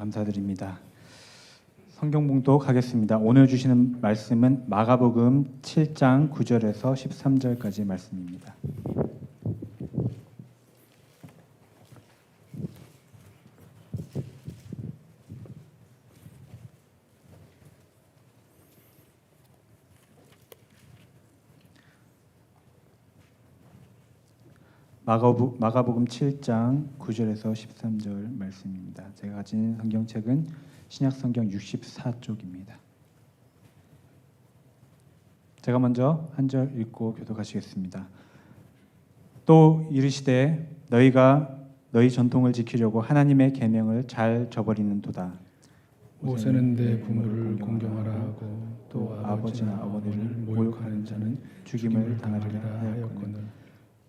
감사드립니다. 성경 봉독 하겠습니다. 오늘 주시는 말씀은 마가복음 7장 9절에서 13절까지 말씀입니다. 마가복, 마가복음 7장 9절에서 13절 말씀입니다. 제가 가진 성경책은 신약 성경 64쪽입니다. 제가 먼저 한 절 읽고 교독하시겠습니다. 또 이르시되 너희가 너희 전통을 지키려고 하나님의 계명을 잘 저버리는도다. 모세는 내 부모를 공경하라 하고 또 아버지나 어머니를 모욕하는 자는 죽임을 당하리라 하였거늘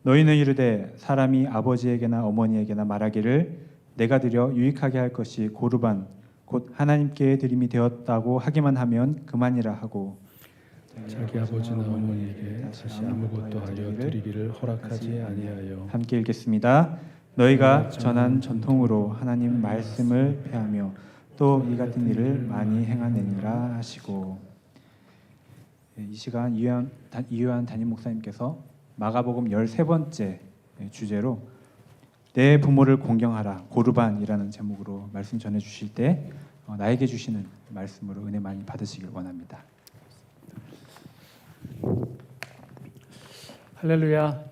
너희는 이르되 사람이 아버지에게나 어머니에게나 말하기를 내가 드려 유익하게 할 것이 고르반 곧 하나님께 드림이 되었다고 하기만 하면 그만이라 하고 자기 아버지나 어머니에게 다시 아무것도 하려 드리기를 허락하지 아니하여 함께 읽겠습니다. 너희가 전한 전통으로 하나님 말씀을 폐하며 또 이 같은 일을 많이 행하느니라 하시고 예, 이 시간 이유한 다- 이유한 담임 목사님께서 마가복음 13번째 주제로 내 부모를 공경하라 고르반이라는 제목으로 말씀 전해 주실 때 어, 나에게 주시는 말씀으로 은혜 많이 받으시길 원합니다. 할렐루야.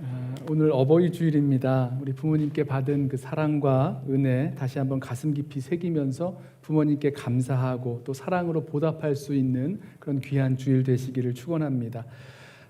아, 오늘 어버이 주일입니다. 우리 부모님께 받은 그 사랑과 은혜 다시 한번 가슴 깊이 새기면서 부모님께 감사하고 또 사랑으로 보답할 수 있는 그런 귀한 주일 되시기를 축원합니다.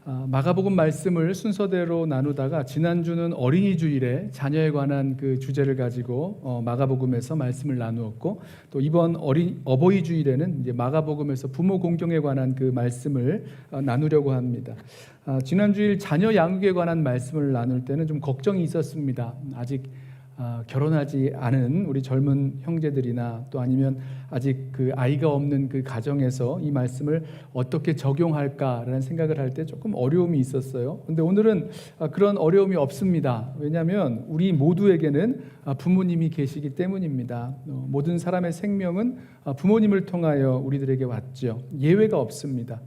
아, 마가복음 말씀을 순서대로 나누다가 지난주는 어린이 주일에 자녀에 관한 그 주제를 가지고 어, 마가복음에서 말씀을 나누었고 또 이번 어린 어버이 주일에는 이제 마가복음에서 부모 공경에 관한 그 말씀을 어, 나누려고 합니다. 아, 지난 주일 자녀 양육에 관한 말씀을 나눌 때는 좀 걱정이 있었습니다. 아직 아, 결혼하지 않은 우리 젊은 형제들이나 또 아니면 아직 그 아이가 없는 그 가정에서 이 말씀을 어떻게 적용할까라는 생각을 할 때 조금 어려움이 있었어요. 근데 오늘은 아, 그런 어려움이 없습니다. 왜냐하면 우리 모두에게는 아, 부모님이 계시기 때문입니다. 어, 모든 사람의 생명은 아, 부모님을 통하여 우리들에게 왔죠. 예외가 없습니다.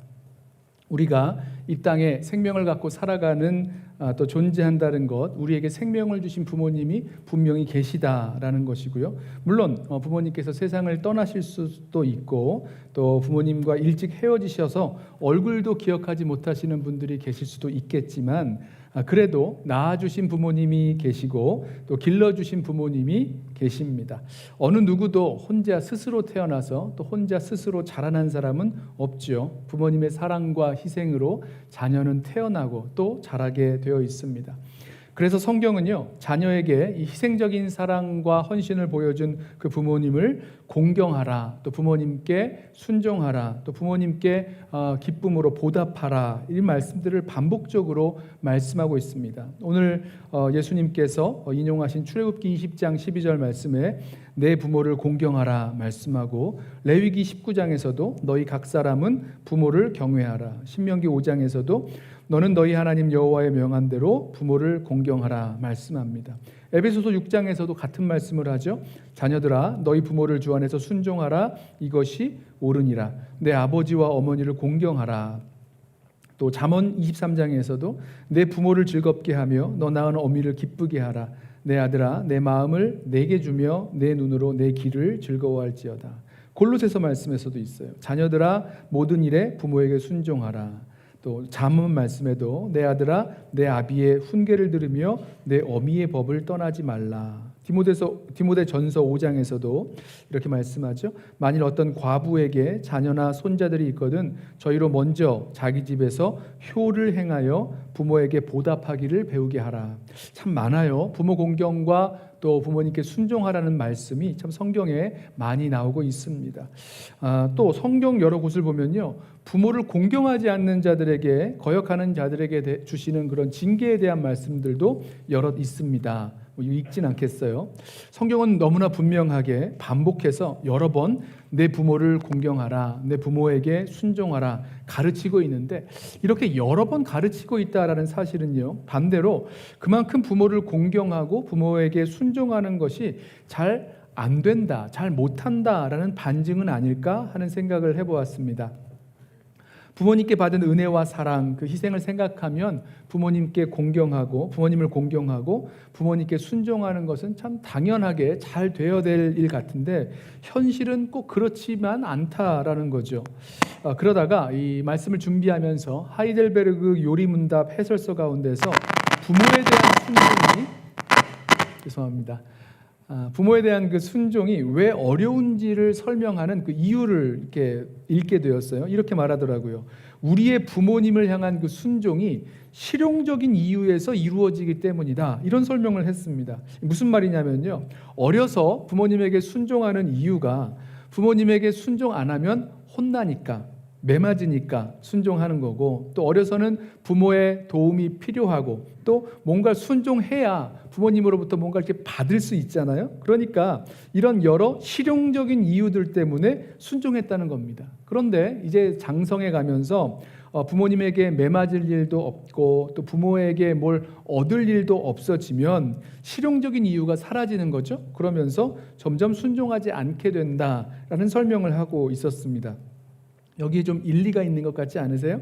우리가 이 땅에 생명을 갖고 살아가는 아, 또 존재한다는 것, 우리에게 생명을 주신 부모님이 분명히 계시다라는 것이고요. 물론 어, 부모님께서 세상을 떠나실 수도 있고 또 부모님과 일찍 헤어지셔서 얼굴도 기억하지 못하시는 분들이 계실 수도 있겠지만 아, 그래도 낳아주신 부모님이 계시고 또 길러주신 부모님이 계십니다. 어느 누구도 혼자 스스로 태어나서 또 혼자 스스로 자라난 사람은 없죠. 부모님의 사랑과 희생으로 자녀는 태어나고 또 자라게 되어 있습니다. 그래서 성경은요 자녀에게 이 희생적인 사랑과 헌신을 보여준 그 부모님을 공경하라 또 부모님께 순종하라 또 부모님께 어, 기쁨으로 보답하라 이 말씀들을 반복적으로 말씀하고 있습니다. 오늘 어, 예수님께서 어, 인용하신 출애굽기 20장 12절 말씀에 내 부모를 공경하라 말씀하고 레위기 19장에서도 너희 각 사람은 부모를 경외하라 신명기 5장에서도 너는 너희 하나님 여호와의 명한 대로 부모를 공경하라 말씀합니다. 에베소서 6장에서도 같은 말씀을 하죠. 자녀들아 너희 부모를 주 안에서 순종하라 이것이 옳으니라. 내 아버지와 어머니를 공경하라. 또 잠언 23장에서도 내 부모를 즐겁게 하며 너 낳은 어미를 기쁘게 하라. 내 아들아 내 마음을 내게 주며 내 눈으로 내 길을 즐거워할지어다. 골로새서 말씀에서도 있어요. 자녀들아 모든 일에 부모에게 순종하라. 또 잠언 말씀에도 내 아들아 내 아비의 훈계를 들으며 내 어미의 법을 떠나지 말라. 디모데서 디모데 전서 5장에서도 이렇게 말씀하죠. 만일 어떤 과부에게 자녀나 손자들이 있거든 저희로 먼저 자기 집에서 효를 행하여 부모에게 보답하기를 배우게 하라. 참 많아요. 부모 공경과 또 부모님께 순종하라는 말씀이 참 성경에 많이 나오고 있습니다. 아, 또 성경 여러 곳을 보면요. 부모를 공경하지 않는 자들에게 거역하는 자들에게 대- 주시는 그런 징계에 대한 말씀들도 여럿 있습니다. 뭐 읽진 않겠어요. 성경은 너무나 분명하게 반복해서 여러 번 내 부모를 공경하라, 내 부모에게 순종하라 가르치고 있는데 이렇게 여러 번 가르치고 있다라는 사실은요. 반대로 그만큼 부모를 공경하고 부모에게 순종하는 것이 잘 안 된다, 잘 못한다라는 반증은 아닐까 하는 생각을 해보았습니다. 부모님께 받은 은혜와 사랑, 그 희생을 생각하면 부모님께 공경하고 부모님을 공경하고 부모님께 순종하는 것은 참 당연하게 잘 되어야 될 일 같은데 현실은 꼭 그렇지만 않다라는 거죠. 아, 그러다가 이 말씀을 준비하면서 하이델베르그 요리문답 해설서 가운데서 부모에 대한 순종이 죄송합니다. 아, 부모에 대한 그 순종이 왜 어려운지를 설명하는 그 이유를 이렇게 읽게 되었어요. 이렇게 말하더라고요. 우리의 부모님을 향한 그 순종이 실용적인 이유에서 이루어지기 때문이다. 이런 설명을 했습니다. 무슨 말이냐면요. 어려서 부모님에게 순종하는 이유가 부모님에게 순종 안 하면 혼나니까 매맞으니까 순종하는 거고 또 어려서는 부모의 도움이 필요하고 또 뭔가 순종해야 부모님으로부터 뭔가 이렇게 받을 수 있잖아요. 그러니까 이런 여러 실용적인 이유들 때문에 순종했다는 겁니다. 그런데 이제 장성에 가면서 어, 부모님에게 매맞을 일도 없고 또 부모에게 뭘 얻을 일도 없어지면 실용적인 이유가 사라지는 거죠. 그러면서 점점 순종하지 않게 된다라는 설명을 하고 있었습니다. 여기에 좀 일리가 있는 것 같지 않으세요?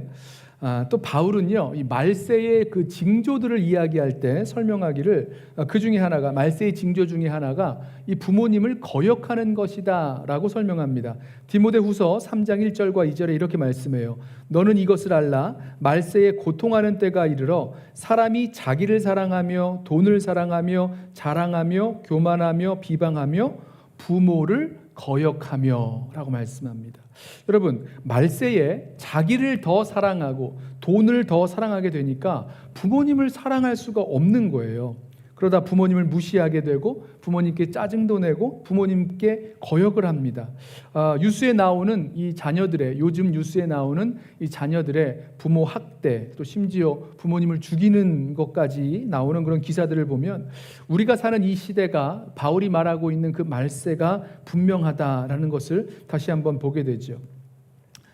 아, 또 바울은요, 이 말세의 그 징조들을 이야기할 때 설명하기를 아, 그 중에 하나가 말세의 징조 중에 하나가 이 부모님을 거역하는 것이다라고 설명합니다. 디모데후서 3장 1절과 2절에 이렇게 말씀해요. 너는 이것을 알라 말세에 고통하는 때가 이르러 사람이 자기를 사랑하며 돈을 사랑하며 자랑하며 교만하며 비방하며 부모를 거역하며라고 말씀합니다. 여러분 말세에 자기를 더 사랑하고 돈을 더 사랑하게 되니까 부모님을 사랑할 수가 없는 거예요. 그러다 부모님을 무시하게 되고 부모님께 짜증도 내고 부모님께 거역을 합니다. 아, 뉴스에 나오는 이 자녀들의 요즘 뉴스에 나오는 이 자녀들의 부모 학대 또 심지어 부모님을 죽이는 것까지 나오는 그런 기사들을 보면 우리가 사는 이 시대가 바울이 말하고 있는 그 말세가 분명하다라는 것을 다시 한번 보게 되죠.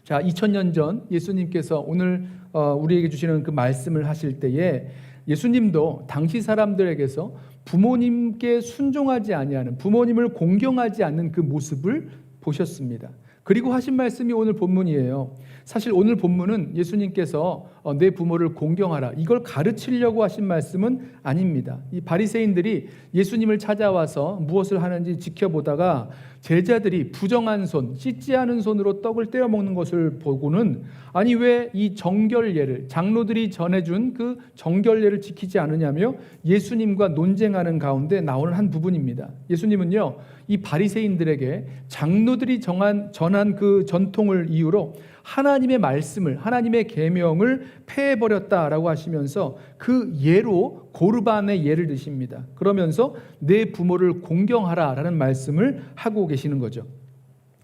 자, 2000년 전 예수님께서 오늘 어, 우리에게 주시는 그 말씀을 하실 때에 예수님도 당시 사람들에게서 부모님께 순종하지 아니하는 부모님을 공경하지 않는 그 모습을 보셨습니다. 그리고 하신 말씀이 오늘 본문이에요. 사실 오늘 본문은 예수님께서 어, 내 부모를 공경하라 이걸 가르치려고 하신 말씀은 아닙니다. 이 바리새인들이 예수님을 찾아와서 무엇을 하는지 지켜보다가 제자들이 부정한 손, 씻지 않은 손으로 떡을 떼어 먹는 것을 보고는 아니 왜 이 정결례를 장로들이 전해준 그 정결례를 지키지 않느냐며 예수님과 논쟁하는 가운데 나오는 한 부분입니다. 예수님은요 이 바리새인들에게 장로들이 정한 전한 그 전통을 이유로 하나님의 말씀을 하나님의 계명을 폐해 버렸다라고 하시면서 그 예로 고르반의 예를 드십니다. 그러면서 내 부모를 공경하라라는 말씀을 하고 계시는 거죠.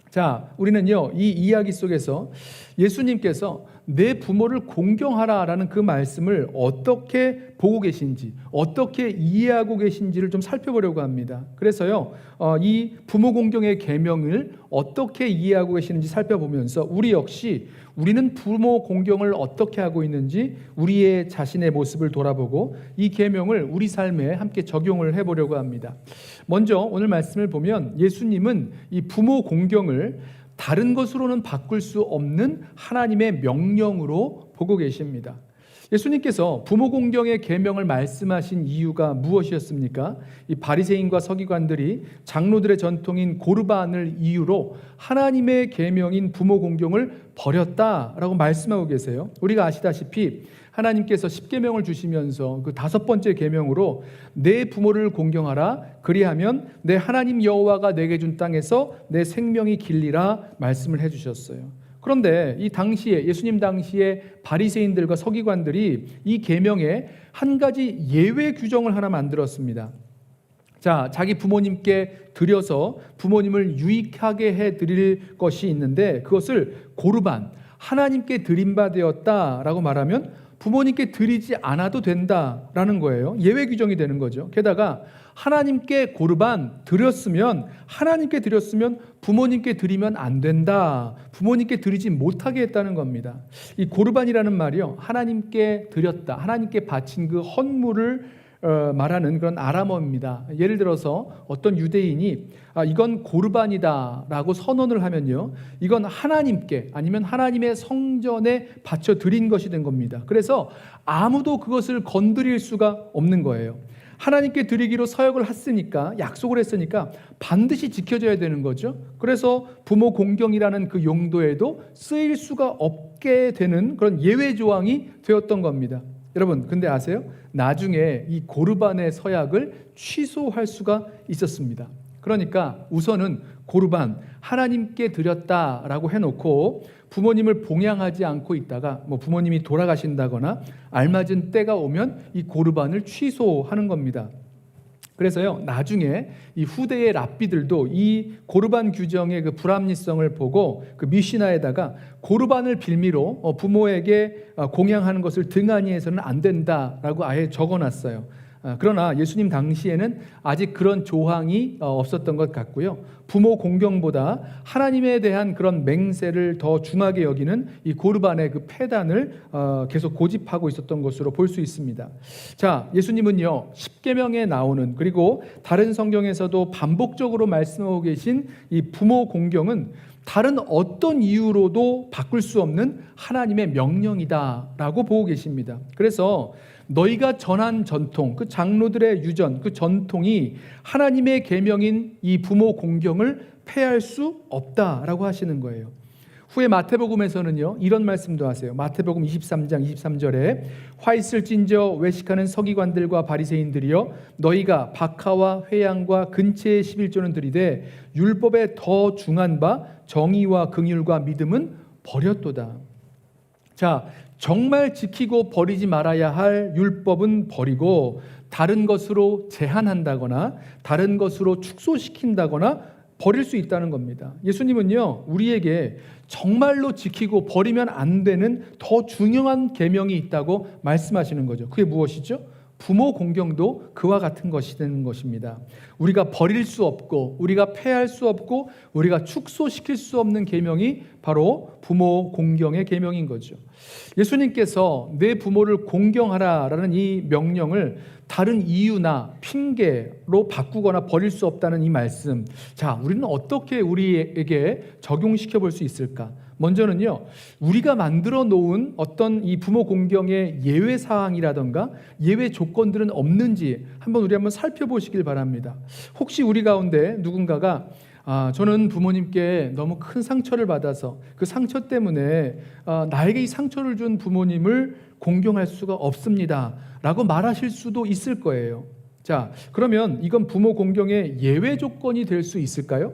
자, 우리는요, 이 이야기 속에서 예수님께서 내 부모를 공경하라라는 그 말씀을 어떻게 보고 계신지, 어떻게 이해하고 계신지를 좀 살펴보려고 합니다. 그래서요, 어, 이 부모 공경의 계명을 어떻게 이해하고 계시는지 살펴보면서 우리 역시 우리는 부모 공경을 어떻게 하고 있는지 우리의 자신의 모습을 돌아보고 이 계명을 우리 삶에 함께 적용을 해보려고 합니다. 먼저 오늘 말씀을 보면 예수님은 이 부모 공경을 다른 것으로는 바꿀 수 없는 하나님의 명령으로 보고 계십니다. 예수님께서 부모 공경의 계명을 말씀하신 이유가 무엇이었습니까? 이 바리새인과 서기관들이 장로들의 전통인 고르반을 이유로 하나님의 계명인 부모 공경을 버렸다라고 말씀하고 계세요. 우리가 아시다시피 하나님께서 십계명을 주시면서 그 다섯 번째 계명으로 내 부모를 공경하라 그리하면 내 하나님 여호와가 내게 준 땅에서 내 생명이 길리라 말씀을 해 주셨어요. 그런데 이 당시에 예수님 당시에 바리새인들과 서기관들이 이 계명에 한 가지 예외 규정을 하나 만들었습니다. 자, 자기 부모님께 드려서 부모님을 유익하게 해 드릴 것이 있는데 그것을 고르반 하나님께 드림 바 되었다라고 말하면 부모님께 드리지 않아도 된다라는 거예요. 예외 규정이 되는 거죠. 게다가 하나님께 고르반 드렸으면 하나님께 드렸으면 부모님께 드리면 안 된다. 부모님께 드리지 못하게 했다는 겁니다. 이 고르반이라는 말이요. 하나님께 드렸다. 하나님께 바친 그 헌물을 어, 말하는 그런 아람어입니다. 예를 들어서 어떤 유대인이 아, 이건 고르반이다라고 선언을 하면요, 이건 하나님께 아니면 하나님의 성전에 바쳐 드린 것이 된 겁니다. 그래서 아무도 그것을 건드릴 수가 없는 거예요. 하나님께 드리기로 서약을 했으니까 약속을 했으니까 반드시 지켜져야 되는 거죠. 그래서 부모 공경이라는 그 용도에도 쓰일 수가 없게 되는 그런 예외 조항이 되었던 겁니다. 여러분, 근데 아세요? 나중에 이 고르반의 서약을 취소할 수가 있었습니다. 그러니까 우선은 고르반 하나님께 드렸다라고 해놓고 부모님을 봉양하지 않고 있다가 뭐 부모님이 돌아가신다거나 알맞은 때가 오면 이 고르반을 취소하는 겁니다. 그래서요 나중에 이 후대의 랍비들도 이 고르반 규정의 그 불합리성을 보고 그 미시나에다가 고르반을 빌미로 어, 부모에게 어, 공양하는 것을 등한히 해서는 안 된다라고 아예 적어놨어요. 아, 그러나 예수님 당시에는 아직 그런 조항이 어, 없었던 것 같고요. 부모 공경보다 하나님에 대한 그런 맹세를 더 중하게 여기는 이 고르반의 그 폐단을 어, 계속 고집하고 있었던 것으로 볼 수 있습니다. 자, 예수님은요 십계명에 나오는 그리고 다른 성경에서도 반복적으로 말씀하고 계신 이 부모 공경은 다른 어떤 이유로도 바꿀 수 없는 하나님의 명령이다라고 보고 계십니다. 그래서 너희가 전한 전통, 그 장로들의 유전, 그 전통이 하나님의 계명인 이 부모 공경을 폐할 수 없다라고 하시는 거예요. 후에 마태복음에서는요 이런 말씀도 하세요. 마태복음 23장 23절에 화 있을 찐저 외식하는 서기관들과 바리새인들이여 너희가 박하와 회양과 근체의 11조는 들이되 율법에 더 중한 바 정의와 긍휼과 믿음은 버렸도다. 자, 정말 지키고 버리지 말아야 할 율법은 버리고 다른 것으로 제한한다거나 다른 것으로 축소시킨다거나 버릴 수 있다는 겁니다. 예수님은요, 우리에게 정말로 지키고 버리면 안 되는 더 중요한 계명이 있다고 말씀하시는 거죠. 그게 무엇이죠? 부모 공경도 그와 같은 것이 되는 것입니다. 우리가 버릴 수 없고 우리가 폐할 수 없고 우리가 축소시킬 수 없는 계명이 바로 부모 공경의 계명인 거죠. 예수님께서 내 부모를 공경하라라는 이 명령을 다른 이유나 핑계로 바꾸거나 버릴 수 없다는 이 말씀. 자, 우리는 어떻게 우리에게 적용시켜 볼 수 있을까? 먼저는요, 우리가 만들어 놓은 어떤 이 부모 공경의 예외 사항이라던가 예외 조건들은 없는지 한번 우리 한번 살펴보시길 바랍니다. 혹시 우리 가운데 누군가가 아, 저는 부모님께 너무 큰 상처를 받아서 그 상처 때문에 아, 나에게 이 상처를 준 부모님을 공경할 수가 없습니다. 라고 말하실 수도 있을 거예요. 자, 그러면 이건 부모 공경의 예외 조건이 될 수 있을까요?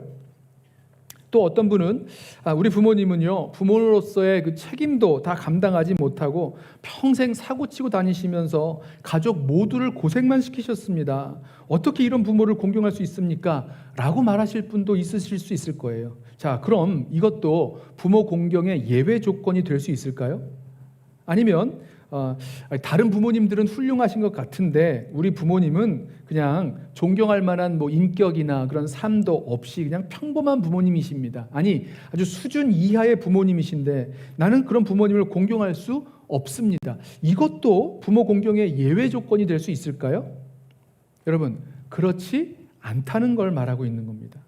또 어떤 분은 아, 우리 부모님은요 부모로서의 그 책임도 다 감당하지 못하고 평생 사고치고 다니시면서 가족 모두를 고생만 시키셨습니다. 어떻게 이런 부모를 공경할 수 있습니까? 라고 말하실 분도 있으실 수 있을 거예요. 자, 그럼 이것도 부모 공경의 예외 조건이 될 수 있을까요? 아니면 어, 다른 부모님들은 훌륭하신 것 같은데 우리 부모님은 그냥 존경할 만한 뭐 인격이나 그런 삶도 없이 그냥 평범한 부모님이십니다. 아니 아주 수준 이하의 부모님이신데 나는 그런 부모님을 공경할 수 없습니다. 이것도 부모 공경의 예외 조건이 될 수 있을까요? 여러분 그렇지 않다는 걸 말하고 있는 겁니다.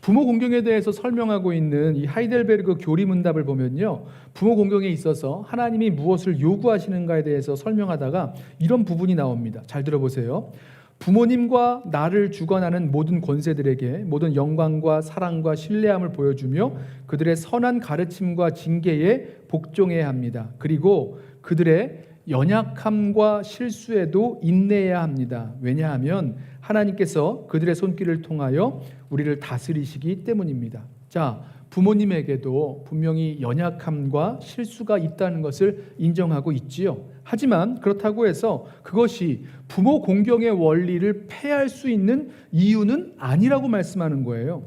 부모 공경에 대해서 설명하고 있는 이 하이델베르그 교리문답을 보면요. 부모 공경에 있어서 하나님이 무엇을 요구하시는가에 대해서 설명하다가 이런 부분이 나옵니다. 잘 들어보세요. 부모님과 나를 주관하는 모든 권세들에게 모든 영광과 사랑과 신뢰함을 보여주며 그들의 선한 가르침과 징계에 복종해야 합니다. 그리고 그들의 연약함과 실수에도 인내해야 합니다. 왜냐하면 하나님께서 그들의 손길을 통하여 우리를 다스리시기 때문입니다. 자, 부모님에게도 분명히 연약함과 실수가 있다는 것을 인정하고 있지요. 하지만 그렇다고 해서 그것이 부모 공경의 원리를 폐할 수 있는 이유는 아니라고 말씀하는 거예요.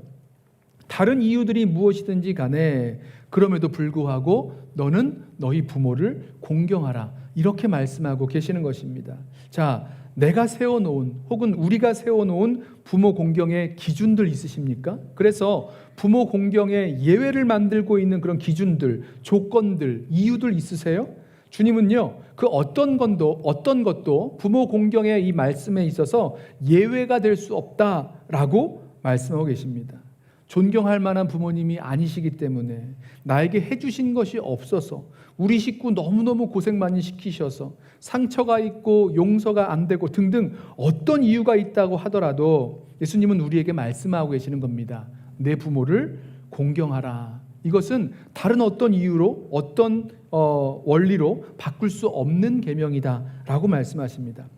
다른 이유들이 무엇이든지 간에 그럼에도 불구하고 너는 너희 부모를 공경하라. 이렇게 말씀하고 계시는 것입니다. 자, 내가 세워놓은 혹은 우리가 세워놓은 부모 공경의 기준들 있으십니까? 그래서 부모 공경의 예외를 만들고 있는 그런 기준들, 조건들, 이유들 있으세요? 주님은요, 그 어떤 건도, 어떤 것도 부모 공경의 이 말씀에 있어서 예외가 될 수 없다라고 말씀하고 계십니다. 존경할 만한 부모님이 아니시기 때문에 나에게 해주신 것이 없어서 우리 식구 너무너무 고생 많이 시키셔서 상처가 있고 용서가 안 되고 등등 어떤 이유가 있다고 하더라도 예수님은 우리에게 말씀하고 계시는 겁니다. 내 부모를 공경하라. 이것은 다른 어떤 이유로 어떤 어, 원리로 바꿀 수 없는 계명이다라고 말씀하십니다.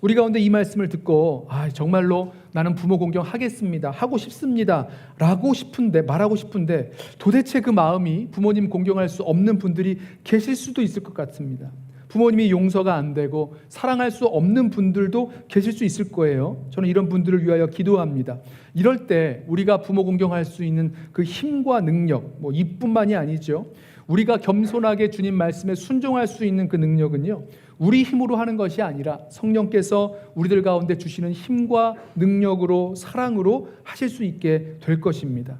우리 가운데 이 말씀을 듣고 아 정말로 나는 부모 공경하겠습니다 하고 싶습니다 라고 싶은데 말하고 싶은데 도대체 그 마음이 부모님 공경할 수 없는 분들이 계실 수도 있을 것 같습니다. 부모님이 용서가 안 되고 사랑할 수 없는 분들도 계실 수 있을 거예요. 저는 이런 분들을 위하여 기도합니다. 이럴 때 우리가 부모 공경할 수 있는 그 힘과 능력, 뭐 이뿐만이 아니죠. 우리가 겸손하게 주님 말씀에 순종할 수 있는 그 능력은요. 우리 힘으로 하는 것이 아니라 성령께서 우리들 가운데 주시는 힘과 능력으로 사랑으로 하실 수 있게 될 것입니다.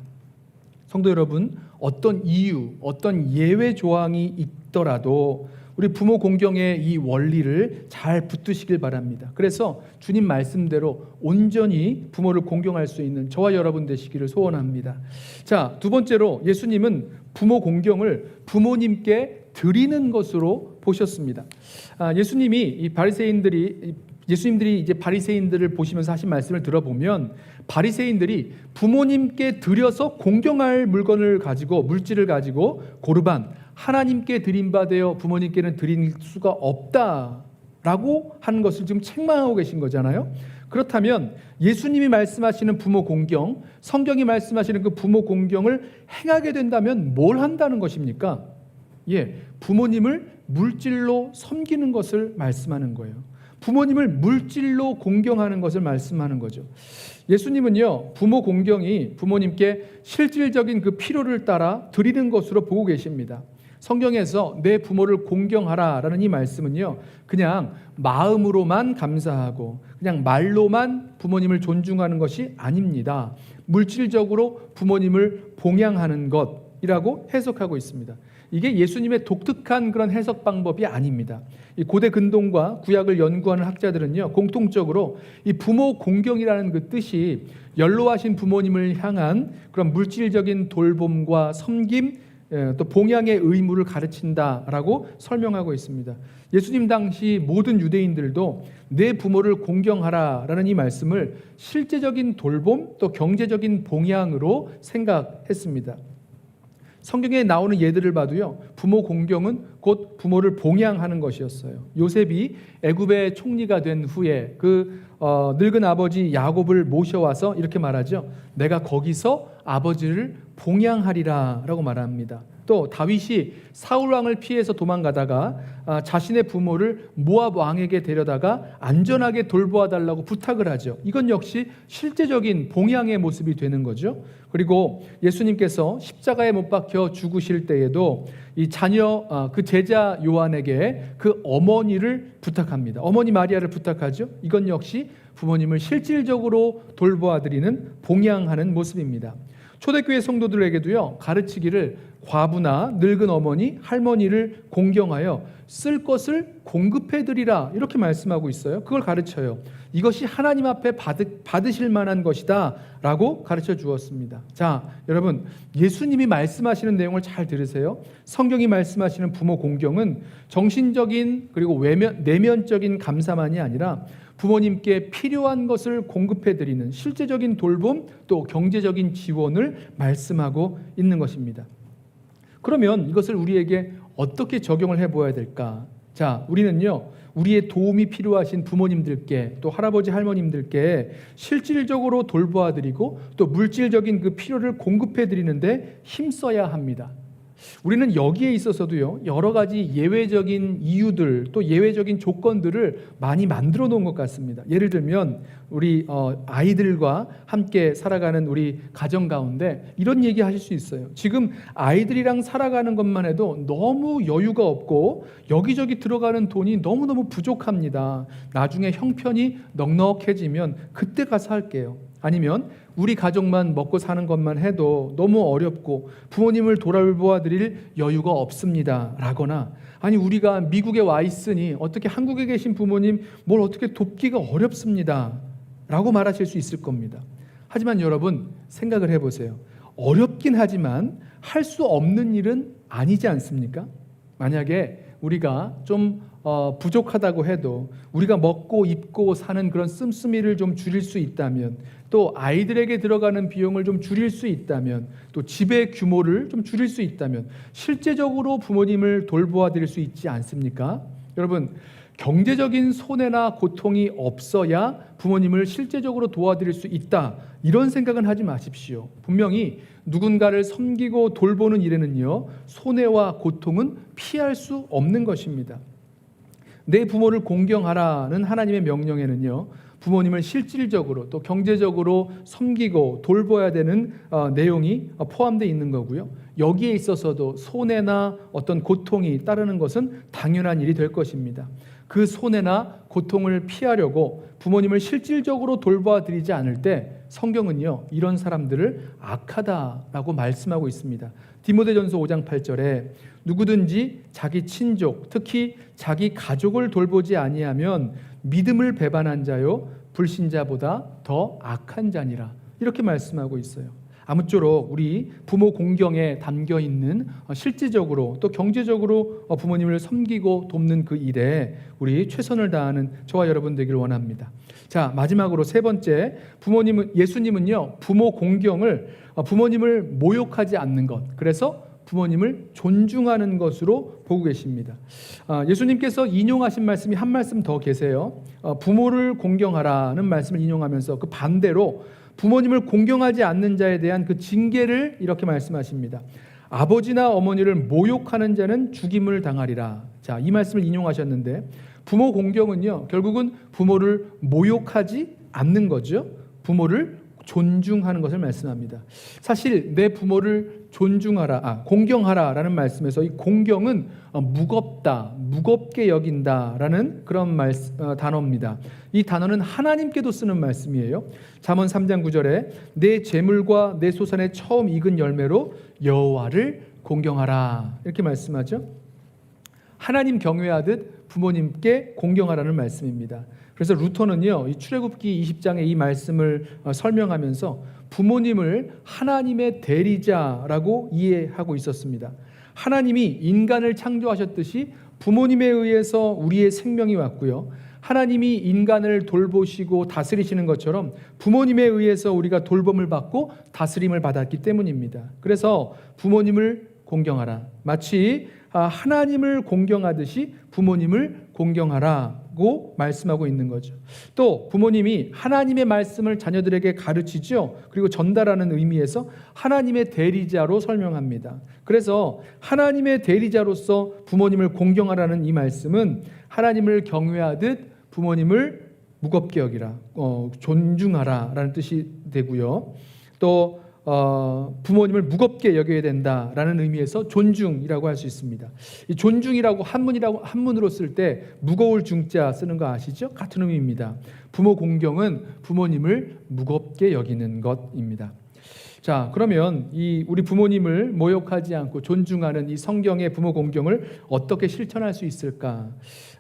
성도 여러분, 어떤 이유, 어떤 예외 조항이 있더라도 우리 부모 공경의 이 원리를 잘 붙드시길 바랍니다. 그래서 주님 말씀대로 온전히 부모를 공경할 수 있는 저와 여러분 되시기를 소원합니다. 자, 두 번째로 예수님은 부모 공경을 부모님께 드리는 것으로 보셨습니다. 아, 예수님이 이 바리새인들이 예수님들이 이제 바리새인들을 보시면서 하신 말씀을 들어보면 바리새인들이 부모님께 드려서 공경할 물건을 가지고 물질을 가지고 고르반 하나님께 드린 바 되어 부모님께는 드릴 수가 없다라고 하는 것을 지금 책망하고 계신 거잖아요. 그렇다면 예수님이 말씀하시는 부모 공경, 성경이 말씀하시는 그 부모 공경을 행하게 된다면 뭘 한다는 것입니까? 예, 부모님을 물질로 섬기는 것을 말씀하는 거예요. 부모님을 물질로 공경하는 것을 말씀하는 거죠. 예수님은요, 부모 공경이 부모님께 실질적인 그 필요를 따라 드리는 것으로 보고 계십니다. 성경에서 내 부모를 공경하라 라는 이 말씀은요, 그냥 마음으로만 감사하고 그냥 말로만 부모님을 존중하는 것이 아닙니다. 물질적으로 부모님을 봉양하는 것이라고 해석하고 있습니다. 이게 예수님의 독특한 그런 해석 방법이 아닙니다. 이 고대 근동과 구약을 연구하는 학자들은요 공통적으로 이 부모 공경이라는 그 뜻이 연로하신 부모님을 향한 그런 물질적인 돌봄과 섬김 예, 또 봉양의 의무를 가르친다라고 설명하고 있습니다. 예수님 당시 모든 유대인들도 내 부모를 공경하라라는 이 말씀을 실제적인 돌봄 또 경제적인 봉양으로 생각했습니다. 성경에 나오는 예들을 봐도요. 부모 공경은 곧 부모를 봉양하는 것이었어요. 요셉이 애굽의 총리가 된 후에 그 어, 늙은 아버지 야곱을 모셔와서 이렇게 말하죠. 내가 거기서 아버지를 봉양하리라라고 말합니다. 또 다윗이 사울 왕을 피해서 도망가다가 아, 자신의 부모를 모압 왕에게 데려다가 안전하게 돌보아 달라고 부탁을 하죠. 이건 역시 실제적인 봉양의 모습이 되는 거죠. 그리고 예수님께서 십자가에 못 박혀 죽으실 때에도 이 자녀 아, 그 제자 요한에게 그 어머니를 부탁합니다. 어머니 마리아를 부탁하죠. 이건 역시 부모님을 실질적으로 돌보아 드리는 봉양하는 모습입니다. 초대교회 성도들에게도요 가르치기를 과부나 늙은 어머니, 할머니를 공경하여 쓸 것을 공급해 드리라 이렇게 말씀하고 있어요. 그걸 가르쳐요. 이것이 하나님 앞에 받으, 받으실 만한 것이다라고 가르쳐 주었습니다. 자, 여러분 예수님이 말씀하시는 내용을 잘 들으세요. 성경이 말씀하시는 부모 공경은 정신적인 그리고 외면, 내면적인 감사만이 아니라 부모님께 필요한 것을 공급해 드리는 실제적인 돌봄 또 경제적인 지원을 말씀하고 있는 것입니다. 그러면 이것을 우리에게 어떻게 적용을 해 보아야 될까? 자, 우리는요. 우리의 도움이 필요하신 부모님들께 또 할아버지 할머님들께 실질적으로 돌보아 드리고 또 물질적인 그 필요를 공급해 드리는데 힘써야 합니다. 우리는 여기에 있어서도요 여러 가지 예외적인 이유들 또 예외적인 조건들을 많이 만들어 놓은 것 같습니다. 예를 들면 우리 어, 아이들과 함께 살아가는 우리 가정 가운데 이런 얘기 하실 수 있어요. 지금 아이들이랑 살아가는 것만 해도 너무 여유가 없고 여기저기 들어가는 돈이 너무너무 부족합니다. 나중에 형편이 넉넉해지면 그때 가서 할게요. 아니면 우리 가족만 먹고 사는 것만 해도 너무 어렵고 부모님을 돌아보아 드릴 여유가 없습니다. 라거나 아니 우리가 미국에 와 있으니 어떻게 한국에 계신 부모님 뭘 어떻게 돕기가 어렵습니다. 라고 말하실 수 있을 겁니다. 하지만 여러분 생각을 해 보세요. 어렵긴 하지만 할 수 없는 일은 아니지 않습니까? 만약에 우리가 좀 어, 부족하다고 해도 우리가 먹고 입고 사는 그런 씀씀이를 좀 줄일 수 있다면 또 아이들에게 들어가는 비용을 좀 줄일 수 있다면 또 집의 규모를 좀 줄일 수 있다면 실제적으로 부모님을 돌보아 드릴 수 있지 않습니까? 여러분 경제적인 손해나 고통이 없어야 부모님을 실제적으로 도와드릴 수 있다. 이런 생각은 하지 마십시오. 분명히 누군가를 섬기고 돌보는 일에는요, 손해와 고통은 피할 수 없는 것입니다. 내 부모를 공경하라는 하나님의 명령에는요, 부모님을 실질적으로 또 경제적으로 섬기고 돌봐야 되는 어, 내용이 포함되어 있는 거고요. 여기에 있어서도 손해나 어떤 고통이 따르는 것은 당연한 일이 될 것입니다. 그 손해나 고통을 피하려고 부모님을 실질적으로 돌봐 드리지 않을 때 성경은요 이런 사람들을 악하다라고 말씀하고 있습니다. 디모데전서 5장 8절에 누구든지 자기 친족 특히 자기 가족을 돌보지 아니하면 믿음을 배반한 자요 불신자보다 더 악한 자니라 이렇게 말씀하고 있어요. 아무쪼록 우리 부모 공경에 담겨 있는 어, 실질적으로 또 경제적으로 어, 부모님을 섬기고 돕는 그 일에 우리 최선을 다하는 저와 여러분 되기를 원합니다. 자 마지막으로 세 번째 부모님은 예수님은요 부모 공경을 어, 부모님을 모욕하지 않는 것 그래서 부모님을 존중하는 것으로 보고 계십니다. 아, 예수님께서 인용하신 말씀이 한 말씀 더 계세요. 어, 부모를 공경하라는 말씀을 인용하면서 그 반대로 부모님을 공경하지 않는 자에 대한 그 징계를 이렇게 말씀하십니다. 아버지나 어머니를 모욕하는 자는 죽임을 당하리라. 자, 이 말씀을 인용하셨는데 부모 공경은요, 결국은 부모를 모욕하지 않는 거죠. 부모를 존중하는 것을 말씀합니다. 사실 내 부모를 존중하라, 아, 공경하라라는 말씀에서 이 공경은 어, 무겁다, 무겁게 여긴다라는 그런 말, 어, 단어입니다. 이 단어는 하나님께도 쓰는 말씀이에요. 잠언 3장 9절에 내 재물과 내 소산의 처음 익은 열매로 여호와를 공경하라 이렇게 말씀하죠. 하나님 경외하듯 부모님께 공경하라는 말씀입니다. 그래서 루터는요, 이 출애굽기 20장의 이 말씀을 어, 설명하면서 부모님을 하나님의 대리자라고 이해하고 있었습니다. 하나님이 인간을 창조하셨듯이 부모님에 의해서 우리의 생명이 왔고요. 하나님이 인간을 돌보시고 다스리시는 것처럼 부모님에 의해서 우리가 돌봄을 받고 다스림을 받았기 때문입니다. 그래서 부모님을 공경하라. 마치 아, 하나님을 공경하듯이 부모님을 공경하라고 말씀하고 있는 거죠. 또 부모님이 하나님의 말씀을 자녀들에게 가르치죠. 그리고 전달하는 의미에서 하나님의 대리자로 설명합니다. 그래서 하나님의 대리자로서 부모님을 공경하라는 이 말씀은 하나님을 경외하듯 부모님을 무겁게 여기라, 어, 존중하라라는 뜻이 되고요. 또 어, 부모님을 무겁게 여겨야 된다라는 의미에서 존중이라고 할 수 있습니다. 이 존중이라고 한문이라고 한문으로 쓸 때 무거울 중자 쓰는 거 아시죠? 같은 의미입니다. 부모 공경은 부모님을 무겁게 여기는 것입니다. 자, 그러면 이 우리 부모님을 모욕하지 않고 존중하는 이 성경의 부모 공경을 어떻게 실천할 수 있을까?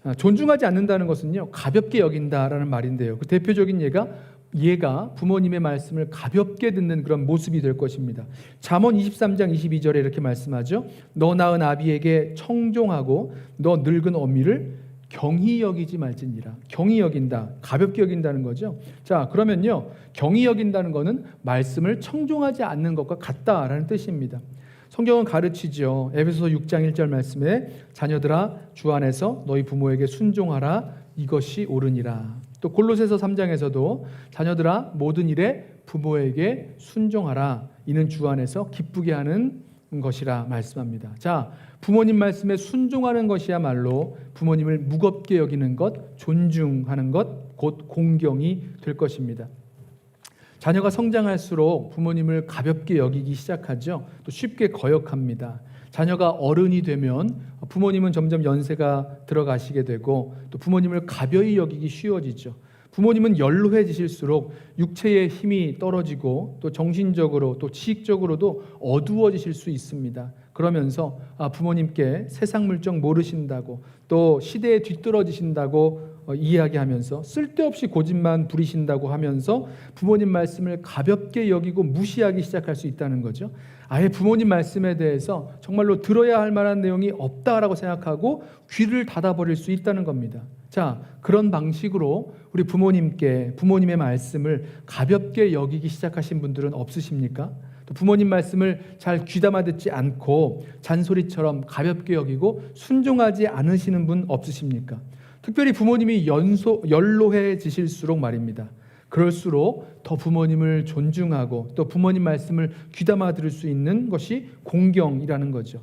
아, 존중하지 않는다는 것은요 가볍게 여긴다라는 말인데요. 그 대표적인 예가 얘가 부모님의 말씀을 가볍게 듣는 그런 모습이 될 것입니다. 잠언 23장 22절에 이렇게 말씀하죠. 너 낳은 아비에게 청종하고 너 늙은 어미를 경히 여기지 말지니라. 경히 여긴다. 가볍게 여긴다는 거죠. 자, 그러면요. 경히 여긴다는 것은 말씀을 청종하지 않는 것과 같다라는 뜻입니다. 성경은 가르치죠. 에베소서 6장 1절 말씀에 자녀들아 주 안에서 너희 부모에게 순종하라 이것이 옳으니라. 또 골로새서 3장에서도 자녀들아 모든 일에 부모에게 순종하라 이는 주 안에서 기쁘게 하는 것이라 말씀합니다. 자, 부모님 말씀에 순종하는 것이야말로 부모님을 무겁게 여기는 것, 존중하는 것, 곧 공경이 될 것입니다. 자녀가 성장할수록 부모님을 가볍게 여기기 시작하죠. 또 쉽게 거역합니다. 자녀가 어른이 되면 부모님은 점점 연세가 들어가시게 되고 또 부모님을 가벼이 여기기 쉬워지죠. 부모님은 연로해지실수록 육체의 힘이 떨어지고 또 정신적으로 또 지식적으로도 어두워지실 수 있습니다. 그러면서 아, 부모님께 세상 물정 모르신다고 또 시대에 뒤떨어지신다고 어, 이야기하면서 쓸데없이 고집만 부리신다고 하면서 부모님 말씀을 가볍게 여기고 무시하기 시작할 수 있다는 거죠. 아예 부모님 말씀에 대해서 정말로 들어야 할 만한 내용이 없다라고 생각하고 귀를 닫아버릴 수 있다는 겁니다. 자, 그런 방식으로 우리 부모님께 부모님의 말씀을 가볍게 여기기 시작하신 분들은 없으십니까? 또 부모님 말씀을 잘 귀담아 듣지 않고 잔소리처럼 가볍게 여기고 순종하지 않으시는 분 없으십니까? 특별히 부모님이 연소, 연로해지실수록 말입니다. 그럴수록 더 부모님을 존중하고 또 부모님 말씀을 귀담아 들을 수 있는 것이 공경이라는 거죠.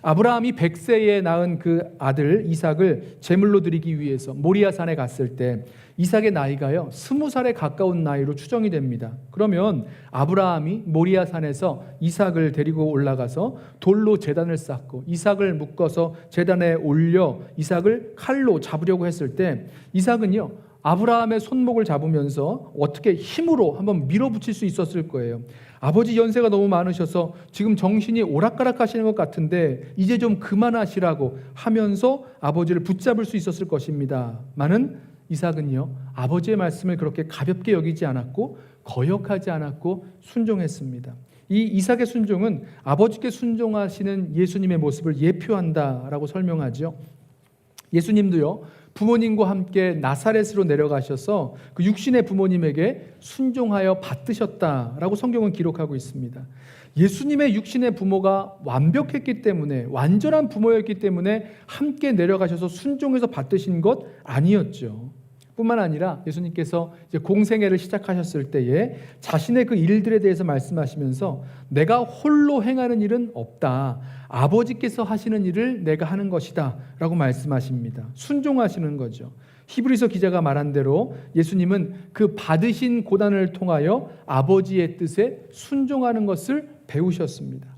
아브라함이 100세에 낳은 그 아들 이삭을 제물로 드리기 위해서 모리아 산에 갔을 때 이삭의 나이가요. 20살에 가까운 나이로 추정이 됩니다. 그러면 아브라함이 모리아 산에서 이삭을 데리고 올라가서 돌로 제단을 쌓고 이삭을 묶어서 제단에 올려 이삭을 칼로 잡으려고 했을 때 이삭은요. 아브라함의 손목을 잡으면서 어떻게 힘으로 한번 밀어붙일 수 있었을 거예요. 아버지 연세가 너무 많으셔서 지금 정신이 오락가락 하시는 것 같은데 이제 좀 그만하시라고 하면서 아버지를 붙잡을 수 있었을 것입니다. 많은 이삭은요, 아버지의 말씀을 그렇게 가볍게 여기지 않았고 거역하지 않았고 순종했습니다. 이 이삭의 순종은 아버지께 순종하시는 예수님의 모습을 예표한다라고 설명하죠. 예수님도요. 부모님과 함께 나사렛으로 내려가셔서 그 육신의 부모님에게 순종하여 받드셨다라고 성경은 기록하고 있습니다. 예수님의 육신의 부모가 완벽했기 때문에 완전한 부모였기 때문에 함께 내려가셔서 순종해서 받드신 것 아니었죠. 뿐만 아니라 예수님께서 공생애를 시작하셨을 때에 자신의 그 일들에 대해서 말씀하시면서 내가 홀로 행하는 일은 없다. 아버지께서 하시는 일을 내가 하는 것이다 라고 말씀하십니다. 순종하시는 거죠. 히브리서 기자가 말한 대로 예수님은 그 받으신 고난을 통하여 아버지의 뜻에 순종하는 것을 배우셨습니다.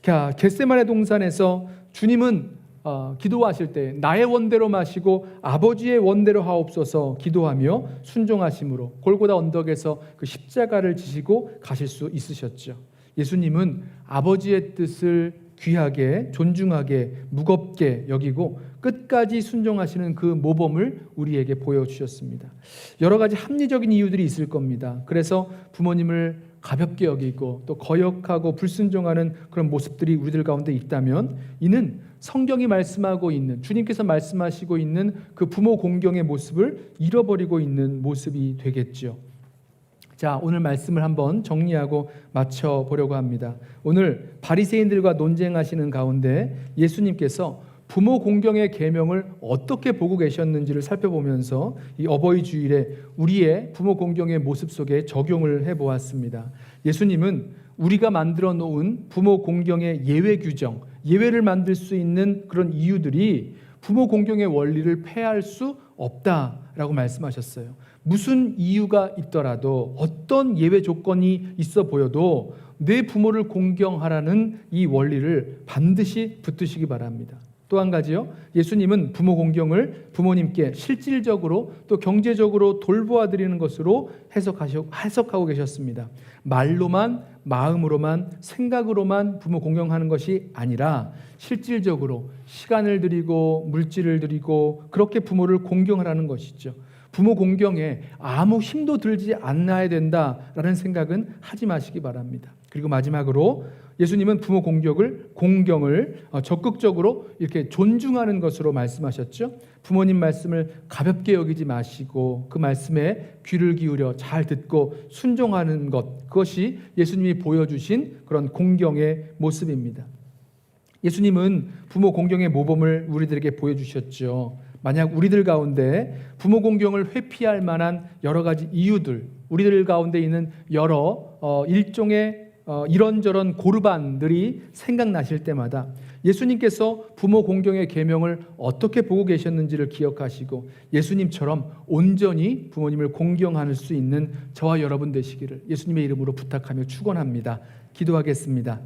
자, 겟세마네 동산에서 주님은 어, 기도하실 때 나의 원대로 마시고 아버지의 원대로 하옵소서 기도하며 순종하심으로 골고다 언덕에서 그 십자가를 지시고 가실 수 있으셨죠. 예수님은 아버지의 뜻을 귀하게 존중하게 무겁게 여기고 끝까지 순종하시는 그 모범을 우리에게 보여주셨습니다. 여러 가지 합리적인 이유들이 있을 겁니다. 그래서 부모님을 가볍게 여기고 또 거역하고 불순종하는 그런 모습들이 우리들 가운데 있다면 이는 성경이 말씀하고 있는 주님께서 말씀하시고 있는 그 부모 공경의 모습을 잃어버리고 있는 모습이 되겠죠. 자, 오늘 말씀을 한번 정리하고 맞춰 보려고 합니다. 오늘 바리새인들과 논쟁하시는 가운데 예수님께서 부모 공경의 계명을 어떻게 보고 계셨는지를 살펴보면서 이 어버이 주일에 우리의 부모 공경의 모습 속에 적용을 해 보았습니다. 예수님은 우리가 만들어 놓은 부모 공경의 예외 규정, 예외를 만들 수 있는 그런 이유들이 부모 공경의 원리를 폐할 수 없다라고 말씀하셨어요. 무슨 이유가 있더라도 어떤 예외 조건이 있어 보여도 내 부모를 공경하라는 이 원리를 반드시 붙드시기 바랍니다. 또 한 가지요. 예수님은 부모 공경을 부모님께 실질적으로 또 경제적으로 돌보아 드리는 것으로 해석하고 계셨습니다. 말로만 마음으로만 생각으로만 부모 공경하는 것이 아니라 실질적으로 시간을 드리고 물질을 드리고 그렇게 부모를 공경하라는 것이죠. 부모 공경에 아무 힘도 들지 않아야 된다라는 생각은 하지 마시기 바랍니다. 그리고 마지막으로 예수님은 부모 공격을 공경을 어, 적극적으로 이렇게 존중하는 것으로 말씀하셨죠. 부모님 말씀을 가볍게 여기지 마시고 그 말씀에 귀를 기울여 잘 듣고 순종하는 것 그것이 예수님이 보여주신 그런 공경의 모습입니다. 예수님은 부모 공경의 모범을 우리들에게 보여주셨죠. 만약 우리들 가운데 부모 공경을 회피할 만한 여러 가지 이유들, 우리들 가운데 있는 여러 어, 일종의 어, 이런저런 고르반들이 생각나실 때마다 예수님께서 부모 공경의 계명을 어떻게 보고 계셨는지를 기억하시고 예수님처럼 온전히 부모님을 공경할 수 있는 저와 여러분 되시기를 예수님의 이름으로 부탁하며 축원합니다. 기도하겠습니다.